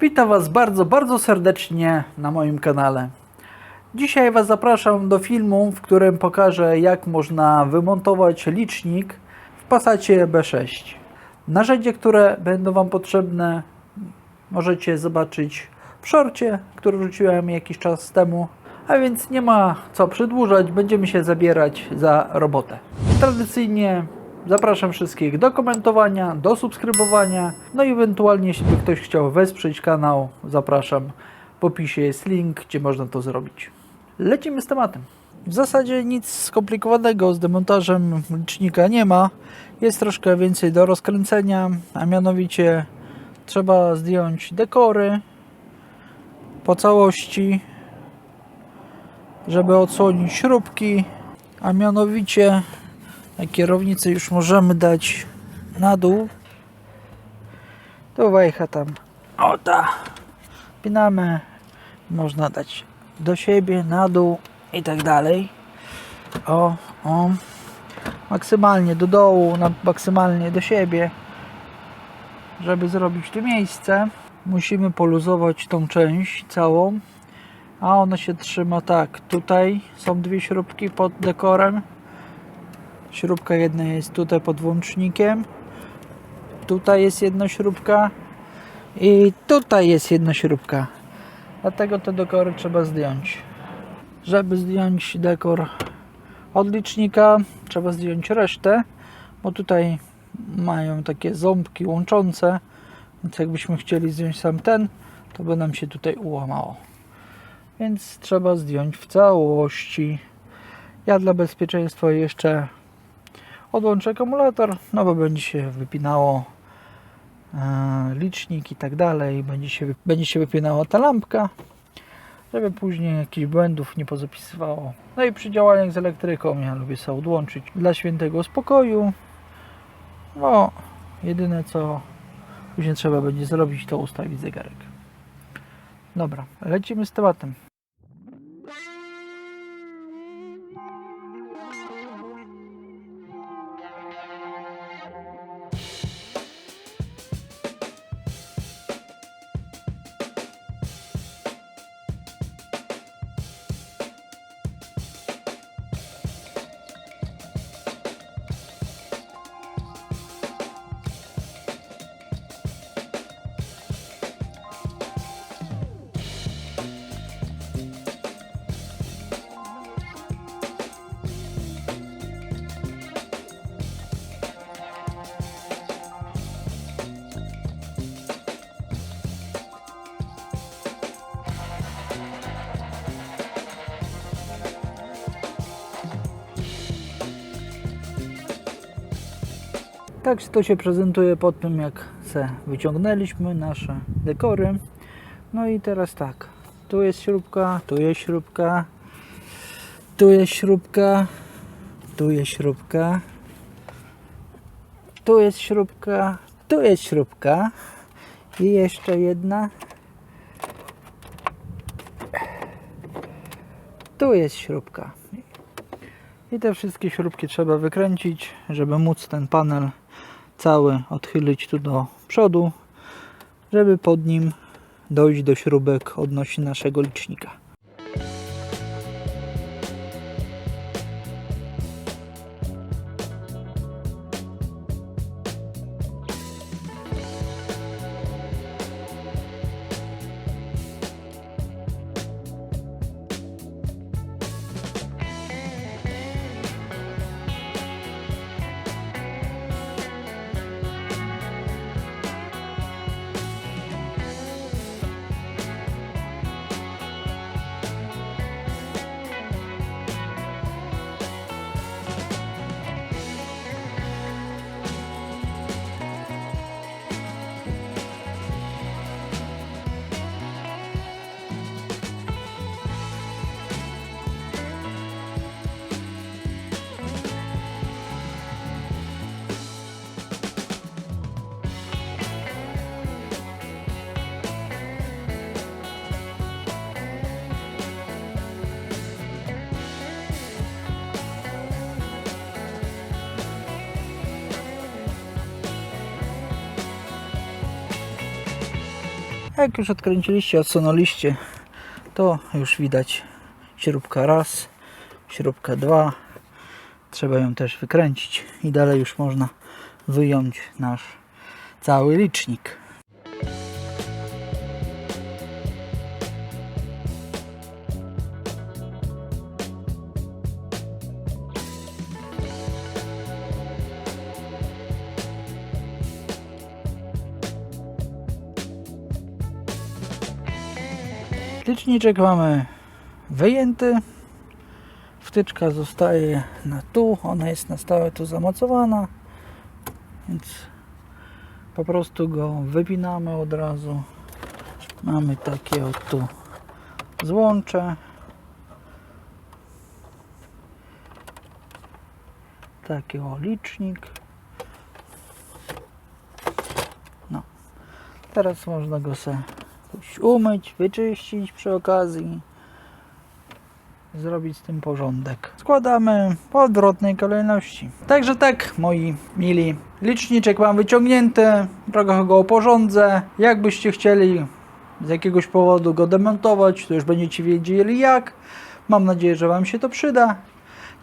Witam Was bardzo, bardzo serdecznie na moim kanale. Dzisiaj Was zapraszam do filmu, w którym pokażę jak można wymontować licznik w Passacie B6. Narzędzie, które będą Wam potrzebne możecie zobaczyć w szorcie, który wrzuciłem jakiś czas temu. A więc nie ma co przedłużać, będziemy się zabierać za robotę. Tradycyjnie zapraszam wszystkich do komentowania, do subskrybowania, no i ewentualnie jeśli by ktoś chciał wesprzeć kanał, zapraszam. W opisie jest link, gdzie można to zrobić. Lecimy z tematem. W zasadzie nic skomplikowanego z demontażem licznika nie ma. Jest troszkę więcej do rozkręcenia, a mianowicie trzeba zdjąć dekory po całości, żeby odsłonić śrubki, a mianowicie kierownicę już możemy dać na dół. Tu wejcha tam. O ta. Pinamy. Można dać do siebie, na dół i tak dalej. O, o. Maksymalnie do dołu, na, maksymalnie do siebie. Żeby zrobić tu miejsce, musimy poluzować tą część całą. A ona się trzyma tak. Tutaj są dwie śrubki pod dekorem. Śrubka jedna jest tutaj pod włącznikiem. Tutaj jest jedna śrubka. I tutaj jest jedna śrubka. Dlatego te dekory trzeba zdjąć. Żeby zdjąć dekor od licznika, trzeba zdjąć resztę, bo tutaj mają takie ząbki łączące. Więc jakbyśmy chcieli zdjąć sam ten, to by nam się tutaj ułamało. Więc trzeba zdjąć w całości. Ja dla bezpieczeństwa jeszcze odłączę akumulator, no bo będzie się wypinało e, licznik i tak dalej, będzie się, będzie się wypinała ta lampka, żeby później jakichś błędów nie pozapisywało. No i przy działaniach z elektryką ja lubię sobie odłączyć dla świętego spokoju. No, jedyne co później trzeba będzie zrobić, to ustawić zegarek. Dobra, lecimy z tematem. Tak to się prezentuje po tym, jak se wyciągnęliśmy nasze dekory. No i teraz tak, tu jest śrubka, tu jest śrubka, tu jest śrubka, tu jest śrubka, tu jest śrubka, tu jest śrubka i jeszcze jedna. Tu jest śrubka. I te wszystkie śrubki trzeba wykręcić, żeby móc ten panel cały odchylić tu do przodu, żeby pod nim dojść do śrubek odnośnie naszego licznika. Jak już odkręciliście, odsunęliście, to już widać śrubka raz, śrubka dwa. Trzeba ją też wykręcić i dalej już można wyjąć nasz cały licznik. Liczniczek mamy wyjęty. Wtyczka zostaje na tu, ona jest na stałe tu zamocowana, więc po prostu go wypinamy od razu. Mamy takie o tu złącze. Taki o licznik. No. Teraz można go sobie jakoś umyć, wyczyścić przy okazji. Zrobić z tym porządek. Składamy w odwrotnej kolejności. Także tak, moi mili. Liczniczek mam wyciągnięty. Trochę go oporządzę. Jakbyście chcieli z jakiegoś powodu go demontować, to już będziecie wiedzieli jak. Mam nadzieję, że Wam się to przyda.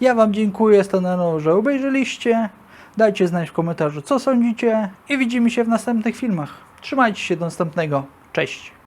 Ja Wam dziękuję stanowczo, że obejrzeliście. Dajcie znać w komentarzu, co sądzicie i widzimy się w następnych filmach. Trzymajcie się do następnego. Cześć!